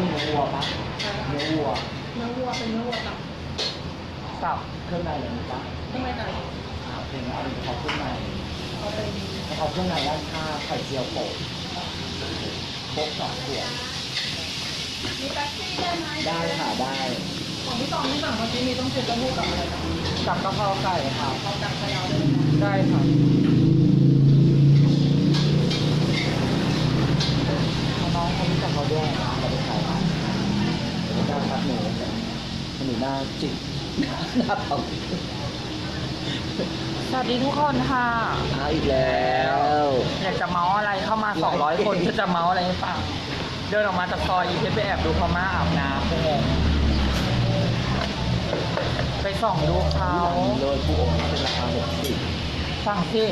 มีเนื้อวัวปะเนื้อวัวเนื้อวัวเป็นเนื้อวัวตับสับเครื่องในอะไรนี้ปะทำไมไก่เอาเป็นเอาเป็นเขาเครื่องในเอาเป็นให้เขาเครื่องในด้านข้างไข่เจียวโปะโคกสองขวดมีแป๊บซี่ได้ไหมได้ค่ะได้ ของพี่ตองที่สั่งเมื่อกี้มีต้องเช็ดกระมูกกับอะไรกับกับกะเพราไก่ค่ะเขาดังกระยาวเลยได้ค่ะน้องเขารู้จักเขาด้วยนะเขาไปขายมา เดี๋ยวได้ครับหนูหนูหน้าจิกหน้าเผาสวัสดีทุกคนค่ะเอาอีกแล้ว อยากจะเมาอะไรเข้ามา 200 คนก็จะเมาอะไรให้ฟังเดินออกมาจากซอยอีเพชรไปแอบดูพม่าอาบน้ำโอ้โหไปส่องดูเขาเลยผู้องเป็นราคาหกสิบสั่งสิ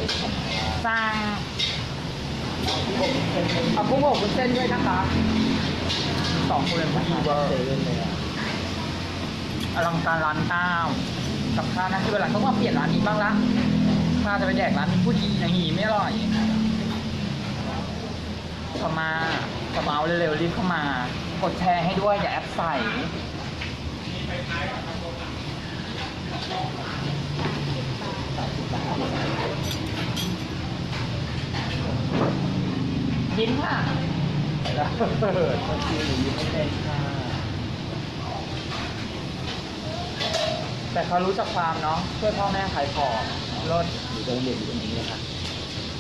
สั่งเอากุ้อบวุ้นเส้นด้วยนะคะ สองคนเลยรานะคาคะเซเว่นเลยอะอลังการร้านเก้ากับข้าวนะที่เวลาต้องมาเปลี่ยนร้านนี้บ้างละข้าจะไปแดกร้านผู้ดีอย่างนี้ไม่อร่อยเข้ามาสมาเอาเร็วๆรีบเข้ามากดแชร์ให้ด้วยอย่าแอปใส่ยิ้มค่ะ เปิดคนจีนหรือยิ้มไม่เป็นค่ะ แต่เขารู้จักความเนาะช่วยพ่อแม่ขายของรถหรือเดินเรียนอยู่ตรงนี้เลยค่ะ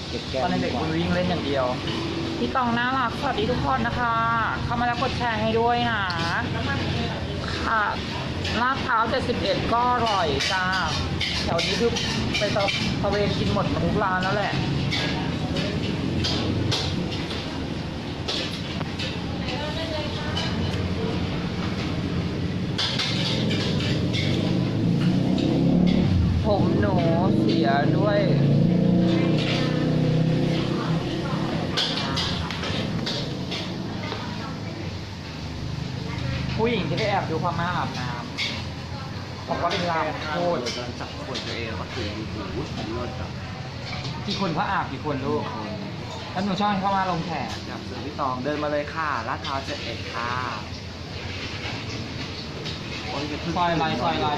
เก็บแก้มตอนเด็กๆคุณวิ่งเล่นอย่างเดียว พี่ตองน่ารักสวัสดีทุกคนนะคะ เข้ามาแล้วกดแชร์ให้ด้วยนะค่ะลาดพร้าว71 ก็อร่อยจ้าแถวนี้คือไปตะตะเวนกินหมดทุกร้านแล้วแหละ ด้วย ผู้หญิงที่ไปแอบดูพม่าอาบน้ำบอกว่าเป็นลามโคตรจับขวดตัวเองก็คือหูหูหูเลิศอะกี่คนเขาอาบกี่คนลูกแล้วหนูชอบให้เข้ามาลงแขกอยากซื้อพี่ตองเดินมาเลยค่ะลาดพร้าวเจ็ดเอ็ดค่ะโอ้ยอย่าเพิ่งซอยไรซอยไร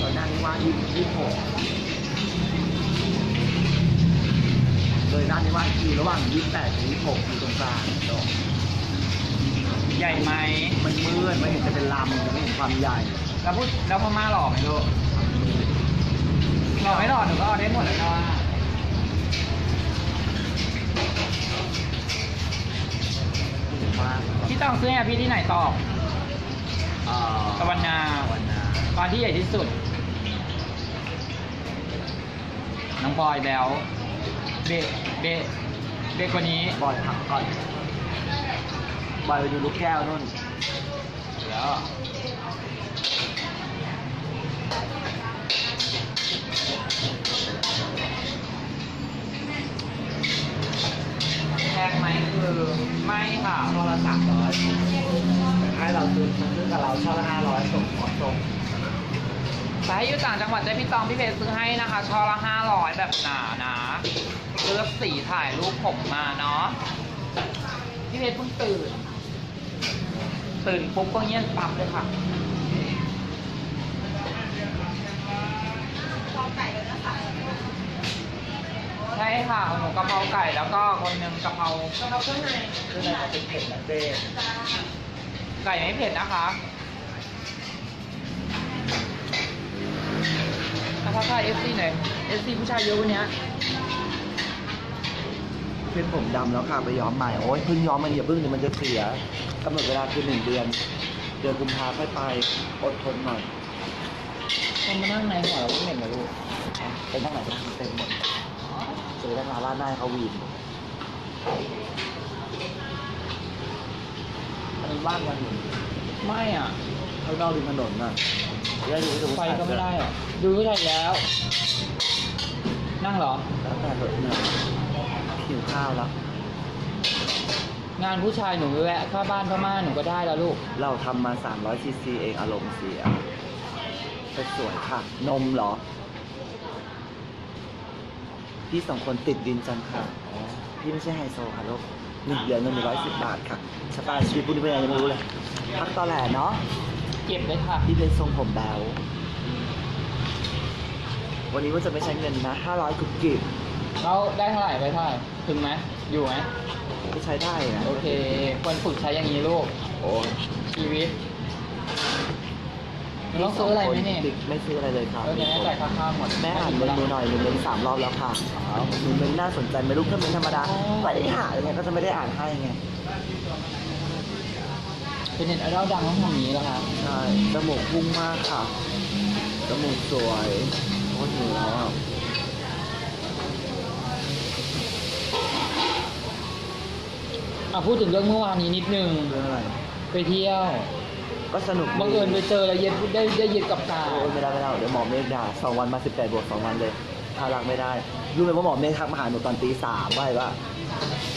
ซอยหน้านี้ว่ายี่ยี่หก ด้านนี้ว่าอยู่ระหว่างยี่แปดกับยี่หกอยู่ตรงกลางตรงใหญ่ไหมมันมืดไม่เห็นจะเป็นลำจะไม่เห็นความใหญ่แล้วพูดแล้วพม่าหล่อไหมลูกหล่อไม่หล่อหนูก็เอาได้หมดแล้วนะว่ามากพี่ต้องซื้อให้พี่ที่ไหนตอบเอ่อตะวันนาตะวันนาตอนที่ใหญ่ที่สุด น้องบอยแบล เบะเบะเด็กกว่านี้บอยพักก่อนบอยไปดูลูกแก้วนู่นแล้วแพงไหมคือไม่ค่ะช่อละสามร้อยให้เราซื้อซื้อกับเราช่อละห้าร้อยส่งขอส่งแต่ให้อยู่ต่างจังหวัดได้พี่ตองพี่เพชรซื้อให้นะคะช่อละห้าร้อยแบบหนานะ เลือกสีถ่ายรูปผมมาเนาะพี่เพชรเพิ่งตื่น ตื่นปุ๊บก็เงียบปั๊บเลยค่ะใช่ค่ะหนูกะเพราไก่แล้วก็คนหนึ่งกะเพรากะเพราเครื่องในคือในของเป็นเผ็ดนะเจ๊ไก่ไม่เผ็ดนะคะกะเพราไก่เอฟซีหน่อยเอฟซีผู้ชายเยอะวันเนี้ย เป็นผมดำแล้วค่ะไปย้อมใหม่โอ้ยเพิ่งย้อมมันอย่าเพิ่งเดี๋ยวมันจะเสียกำหนดเวลาคือหนึ่งเดือน เดือนกุมภาค่อยไปอดทนหน่อยคนมานั่งในหัวเราไม่เหม็นเลยลูกเป็นทั้งไหนก็เต็มหมดเจอทั้งร้านร้านหน้าให้เขาวีนอันนี้บ้านกันอยู่ไม่อะข้างนอกริมถนนน่ะได้ดูดูไฟก็ไม่ได้อะดูผู้ชายแล้ว นั่งเหรอแล้วแต่เถอะเนี่ย หิวข้าวแล้ว งานผู้ชายหนูไปแวะค่าบ้านพม่าหนูก็ได้แล้วลูก เราทำมา300ซีซีเองอารมณ์เสียสวยๆค่ะ นมเหรอ พี่สองคนติดดินจังค่ะอ๋อพี่ไม่ใช่ไฮโซค่ะลูกหนึ่งเดือนเงินหนึ่งร้อยสิบบาทค่ะชะตาชีวิตปุ้นเป็นยังไงยังไม่รู้เลยพักตอแหลเนาะ เก็บเลยค่ะที่เป็นทรงผมแบววันนี้ว่าจะไม่ใช้เงินนะห้าร้อยกุกกิบ เราได้เท่าไหร่ไปเท่าไหร่ถึงไหมอยู่ไหมก็ใช้ได้นะโอเค ควรฝึกใช้อย่างนี้ลูก โอ้ยชีวิตหนูต้องซื้ออะไรไหมเนี่ย ไม่ซื้ออะไรเลยค่ะเออจะได้จ่ายค่าข้าวหมดแม่อ่านเมนูหน่อยหนูเมนสามรอบแล้วค่ะหนูเมนน่าสนใจไม่รู้ถ้าเมนธรรมดาไม่ได้หาเลยไงก็จะไม่ได้อ่านให้ไงเป็นเน็ตไอดอลดังต้องทำอย่างนี้แล้วครับใช่จมูกพุ่งมากค่ะจมูกสวยโคตรหิวแล้วอ่ อะพูดถึงเรื่องเมื่อวานนี้นิดนึง เรื่องอะไร ไปเที่ยว ก็สนุกดีบังเอิญไปเจอแล้วเย็ดได้ได้เย็ดกับตา โอ้ยไม่ได้ไม่ได้เดี๋ยวหมอเมฆด่าสองวันมาสิบแปดบวกสองวันเลยถ้ารักไม่ได้รู้ไหมว่าหมอเมฆทักมาหาหนูตอนตีสามว่าว่า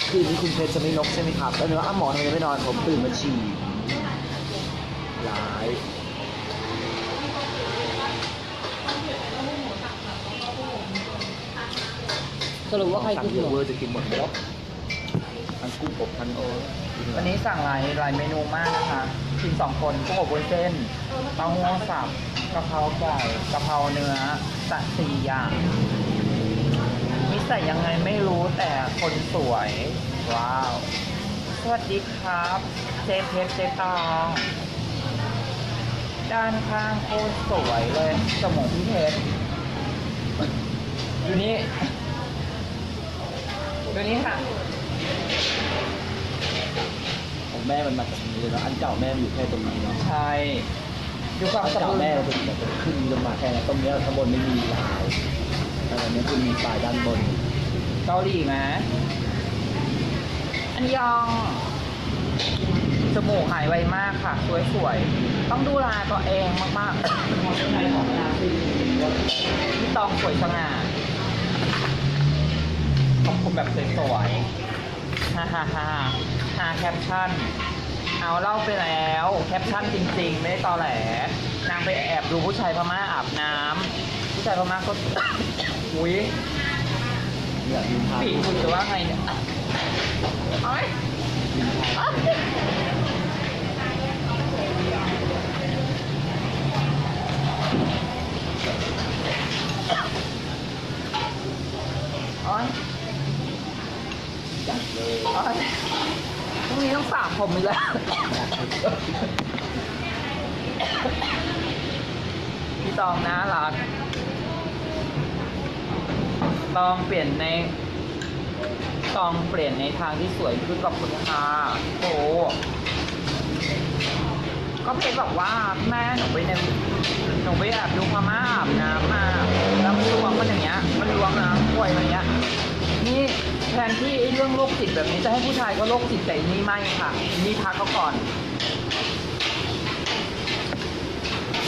คืนนี้คุณเพชรจะไม่นกใช่ไหมครับแล้วหนูว่าอ้าวหมอทำไมยังไม่นอนผมตื่นมาฉี่ร้ายสรุปว่าใครสั่คืงอเยหอะนูเวอร์จะกินหมดแล้ว ทั้งกุ้งอบทั้งโอ้ยวันนี้สั่งหลายหลายเมนูมากนะคะกินสองคนกุ้งอบบนเส้นเต้าหู้สับกะเพราไก่กะเพราเนื้อสัตว์สี่อย่างนิสัยยังไงไม่รู้แต่คนสวย ว้าว สวัสดีครับ เจเพชรเจตองด้านข้างโคตรสวยเลยจมูกพี่เพชรอยู่นี่ อยู่นี่ค่ะ ของแม่มันมาจากนี้เลยเนาะอันเก่าแม่มันอยู่แค่ตรงนี้เนาะใช่ดูความอันสมเก่าบูรแม่ณ์มันเป็นแบบเป็นขึ้นลงมาแค่นั้นตรงเนี้ยข้างบนไม่มีลายแต่อันนี้คือมีปลายด้านบนเกาหลีไหมอันยอง จมูกหายไวมากค่ะ สวยๆต้องดูแลตัวเองมากๆเป็นคนไทยของนาซีพี่ตองสวยสง่าขอบคุณแบบสวยๆ ฮ่าฮ่าฮ่าหาแคปชั่น เอาเล่าไปแล้ว แคปชั่นจริง ๆ ไม่ได้ตอแหล นางไปแอบดูผู้ชายพม่าอาบน้ำผู้ชายพม่าก็ อุ้ยเนี่ยมีทางปีคุณจะว่าไงเนี่ยเอ้ยมีทางเอ้ย จัดเลยพรุ่งนี้ต้องสระผมอีกแล้วพี่ตองน่ารักตองเปลี่ยนในตองเปลี่ยนในทางที่สวยขึ้นกับคุณค่ะโอ้ก็เพจบอกว่าแม่หนูไปในหนูไปแอบดูพม่าอาบน้ำมาแล้วมันรวมมันอย่างเงี้ย มันรวมน้ำป่วยมันอย่างเงี้ย แทนที่ไอ้เรื่องโรคจิตแบบนี้จะให้ผู้ชายก็โรคจิตแต่นี่ไม่ค่ะ นี่พักเขาก่อน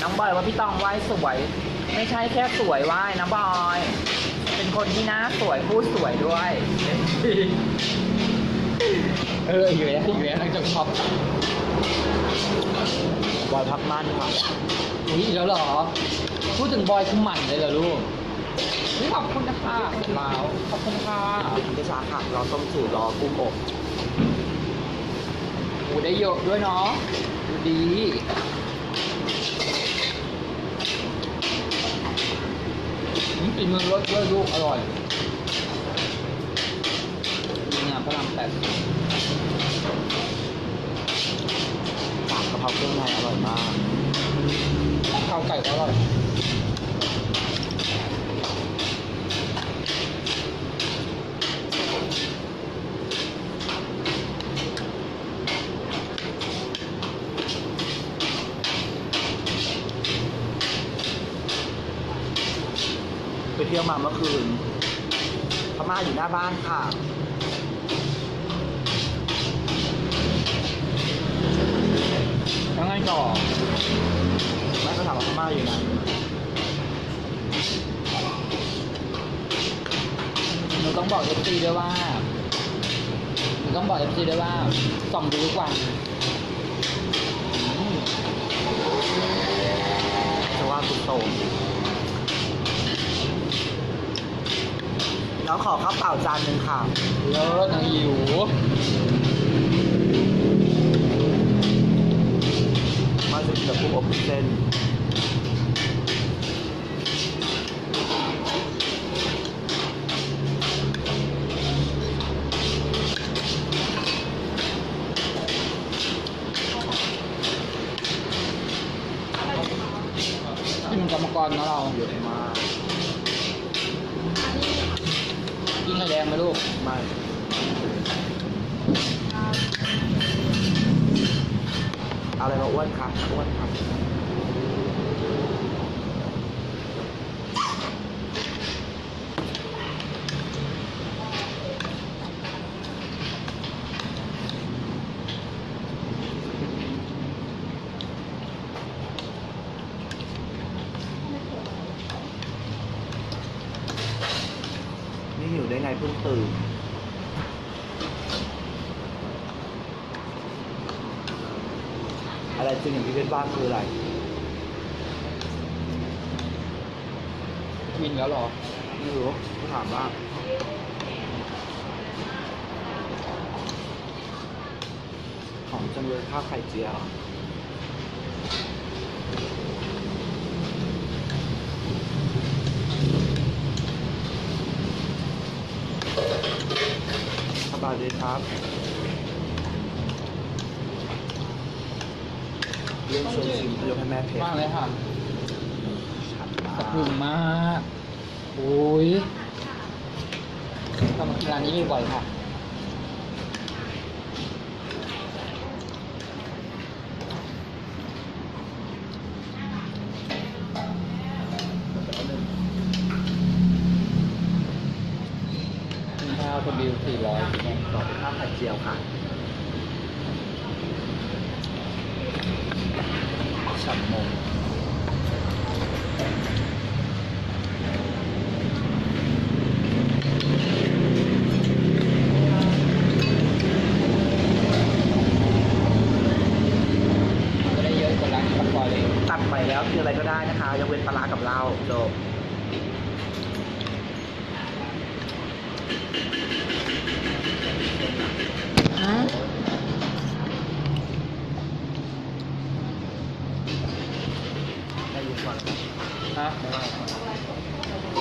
น้องบอยว่าพี่ตองไหว้สวย ไม่ใช่แค่สวยไหว้นะบอย เป็นคนที่หน้าสวยพูดสวยด้วยเอออยู่แล้วอยู่แล้วหลังจากช็อปบอยพักมั่นค่ะอุ้ยแล้วเหรอ พูดถึงบอยคือหมั่นเลยเหรอลูก ขอบคุณนะคะลาวขอบคุณค่ะกินกระชาค่ะรอต้มจืดรอกุ้งอบโอ้ได้เยอะด้วยเนาะดูดีอืมกินมือรสด้วยลูกอร่อยนี่งานพระรามแปดสามกะเพราเครื่องในอร่อยมากข้าวไก่ก็อร่อย เที่ยวมาเมื่อคืนพม่าอยู่หน้าบ้านค่ะแล้วไงต่อแม่ก็ถามว่าพม่าอยู่ไหนหนูต้องบอกเอฟซีด้วยว่าหนูต้องบอกเอฟซีด้วยว่าส่องดูทุกวันจะว่าคุณโต น้องขอข้าวเปล่าจานหนึ่งค่ะแล้วนะหิวมาจะกินกับพวกอบเส้น ตื่นอะไรจริงอย่างที่เป็นบ้านคืออะไร กินแล้วเหรอ ไม่รู้ก็ถามว่าของจังเลยข้าวไข่เจียว สบายดีครับเรื่องชวนชิมยกให้แม่เพชรมากเลยค่ะชัดมาสะพรึงกมาก โอ้ยทำมากินร้านนี้บ่อยๆค่ะ กินข้าวคนบิวสี่ร้อยต่อเป็นข้าวไข่เจียวค่ะฉับมง ไม่ได้เยอะกว่าร้านปากซอยเลย ตัดไปแล้วคืออะไรก็ได้นะคะยกเว้นปลาร้ากับเหล้าจบ ได้ยินก่อน ฮะ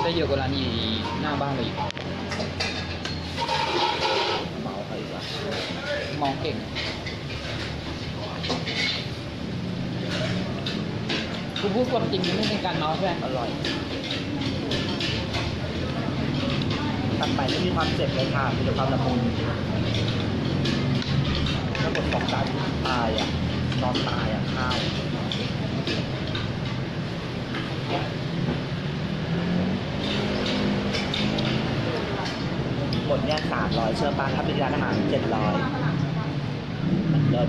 ได้เยอะกว่าร้านนี้หน้าบ้านเลยอีกเหมาไปอีกอะมองเก่งคุณพูดความจริงมันไม่เป็นการเมาใช่ไหมอร่อยตัดไปไม่มีความเจ็บเลยค่ะมีแต่ความละมุนถ้าบทของการตายอะนอนตายอะข้าว หมดเนี่ยสามร้อยเชื่อป่ะถ้าเป็นร้านอาหารเจ็ดร้อยมันเลิศ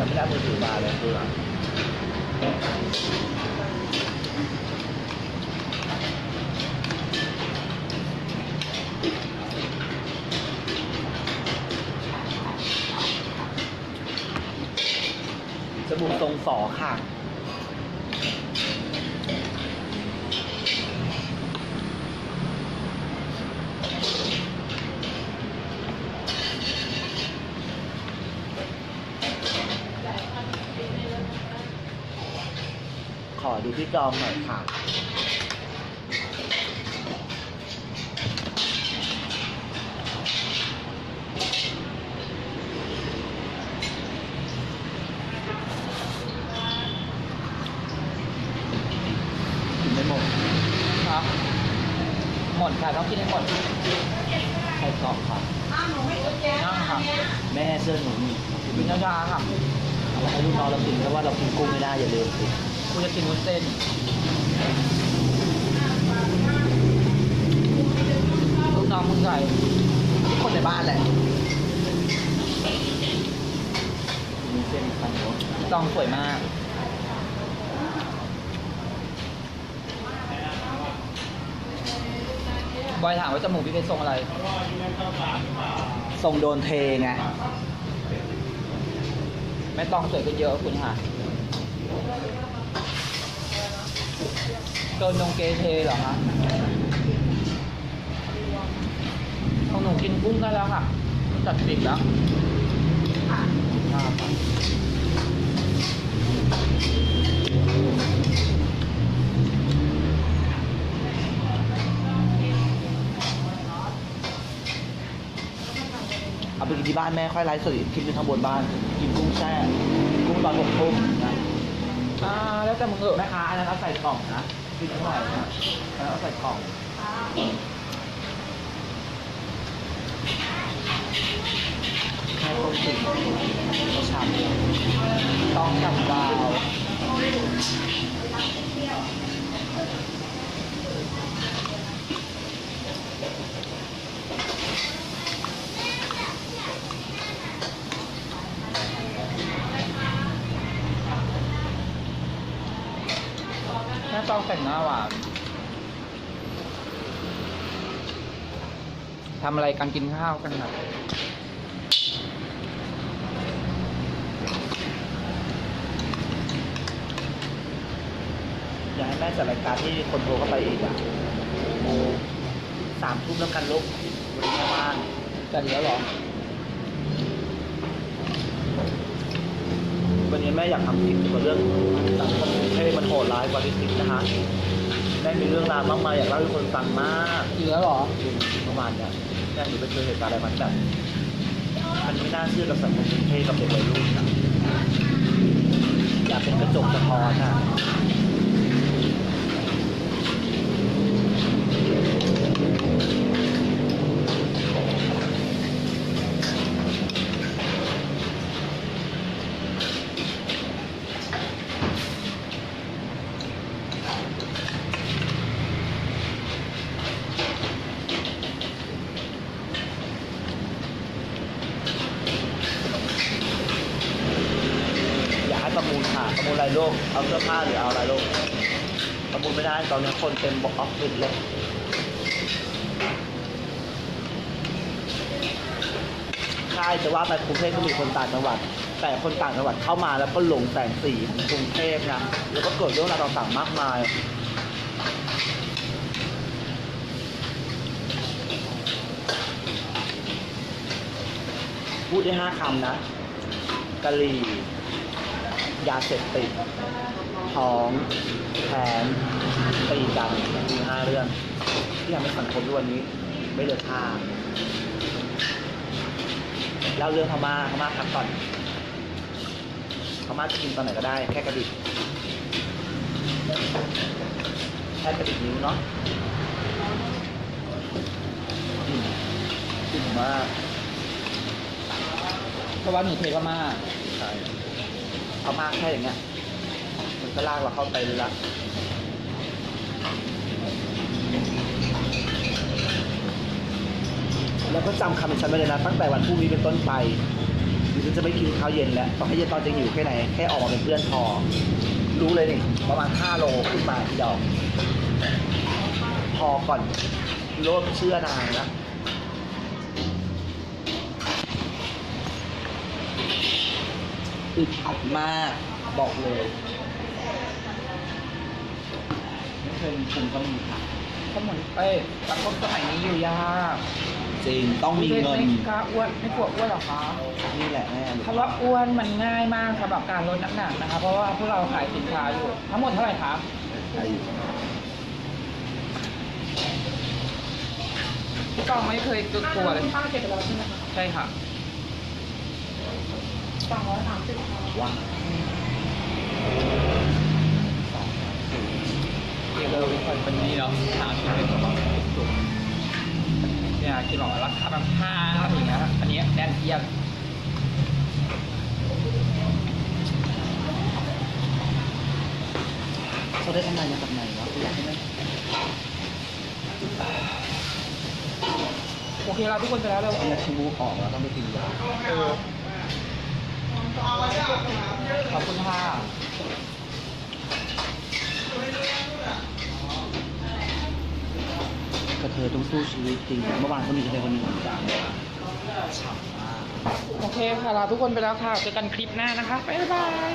ยังไม่ได้มือถือมาเลยคืออะไรจมูกทรงฝอค่ะ ดูที่จ องหน่อยค่ะกินไม่หมดครับหมดค่ะต้องกินให้หมดใครกรอบค่ะนั่งค่ะแม่เสื้อหนูนี่กินช้าๆค่ะเอาให้ลูกน้องเรากินเพราะว่าเรากินกุ้งไม่ได้อย่าลืมสิ คุณจะกินวุ้นเส้นลูกน้องมึงใส่ทุกคนในบ้านแหละมีเส้นคันหัวซองสวยมาก บอยถามว่าจมูกพี่เป็นทรงอะไร ทรงโดนเทไงแม่ต้องสวยขึ้นเยอะคุณค่ะ เกินนงเกเทเหรอคะของหนูกินกุ้งได้แล้วค่ะ จัดปิดแล้วครับเอาไปกินที่บ้านแม่ค่อยไลฟ์สดคลิปหนึงข้างบนบ้าน กินกุ้งแช่กุ้งตอนหกทุ่มนะอ่าแล้วแต่มึงเถอแม่ค้าอันนั้นเอาใส่กล่องนะ กินเท่าไหวนะแล้วใส่กล่องแค่ต้มสุกเขาฉ่ำต้องกับดาว แม่ต้องแต่งหน้าหวานทำอะไรกันกินข้าวกันครับอยากให้แม่จัดรายการที่คนโทรเข้าไปอีกอะสามทุ่มแล้วกันลูกวันนี้แม่ว่างแต่เดี๋ยวเหรอ วันนี้แม่อยากทำคลิปเกี่ยวกับเรื่องสังคมกรุงเทพมันโหดร้ายกว่าที่คิดนะคะแม่มีเรื่องราวมากมายอยากเล่าให้คนฟังมากอีกแล้วเหรอประมาณเนี้ยแม่หนูไปเจอเหตุการณ์อะไรมันแบบมันไม่น่าเชื่อกับสังคมกรุงเทพกับเด็กวัยรุ่นอะอยากเป็นกระจกสะท้อนอะ อยากให้ประมูลค่ะประมูลรายโลกเอาเสื้อผ้าหรือเอาอะไรโลกประมูลไม่ได้ตอนนี้คนเต็มบอกออฟฟิศเลยใช่จะว่าไปกรุงเทพก็มีคนต่างจังหวัด แต่คนต่างจังหวัดเข้ามาแล้วก็หลงแสงสีของกรุงเทพนะแล้วก็เกิดเรื่องราวต่างๆมากมายพูดได้ห้าคำนะกะหรี่ยาเสพติดท้องแผนตีกันมีห้าเรื่อง ที่ทำให้สังคมทุกวันนี้ไม่เลือกค่า เล่าเรื่องพม่าพม่าพักก่อนพม่าจะกินตอนไหนก็ได้ แค่กระดิกแค่กระดิกนิ้วเนาะกินกินมากเพราะว่าหนูเทพม่าใช่เอามาแค่อย่างเงี้ยมันก็ลากเราเข้าไปเลยละ แล้วก็จำคำฉันไว้เลยนะ ตั้งแต่วันพรุ่งนี้เป็นต้นไปดิฉันจะไม่กินข้าวเย็นแล้วต่อให้เย็นตอนจะหิวแค่ไหน แค่ออกมาเป็นเพื่อนพอ รู้เลยนี่ประมาณ5โลขึ้นมาที่ดอกพอก่อนโลดเชื่อนางนะอึดอัดมากบอกเลยไม่เคยมีภูมิก็มีค่ะสมุนเอ้ยสังคมสมัยนี้อยู่ยาก จริงต้องมีเงิน ไม่กล้าอ้วนไม่กลัวอ้วนหรอคะนี่แหละแม่เพราะว่าอ้วนมันง่ายมากสำหรับการลดน้ำหนักนะคะ เพราะว่าพวกเราขายสินค้าอยู่ ทั้งหมดเท่าไหร่คะอายุพี่กองไม่เคยกลัวเลยป้าเก็บไปแล้วใช่ไหมคะใช่ค่ะสองร้อยสามสิบค่ะว่าเดี๋ยวเราเป็นคนเป็นนี้เนาะสามสิบเป็นตัว สุดเนี่ยคิดบอกว่าราคาแบบห้าอะไรอย่างเงี้ยอันนี้แน่นเอียดเขาได้กำไรมาจากไหนวะอยากให้มันโอเคเราทุกคนไปแล้วเราเอาชิมูออกแล้วต้องไปกินยาเออขอบคุณค่ะ กระ เธอต้องสู้ชีวิตจริง เมื่อวานเขามีกระเทยคนหนึ่งด่ากโอเคค่ะลาทุกคนไปแล้วค่ะ เจอกันคลิปหน้านะคะ บ๊ายบาย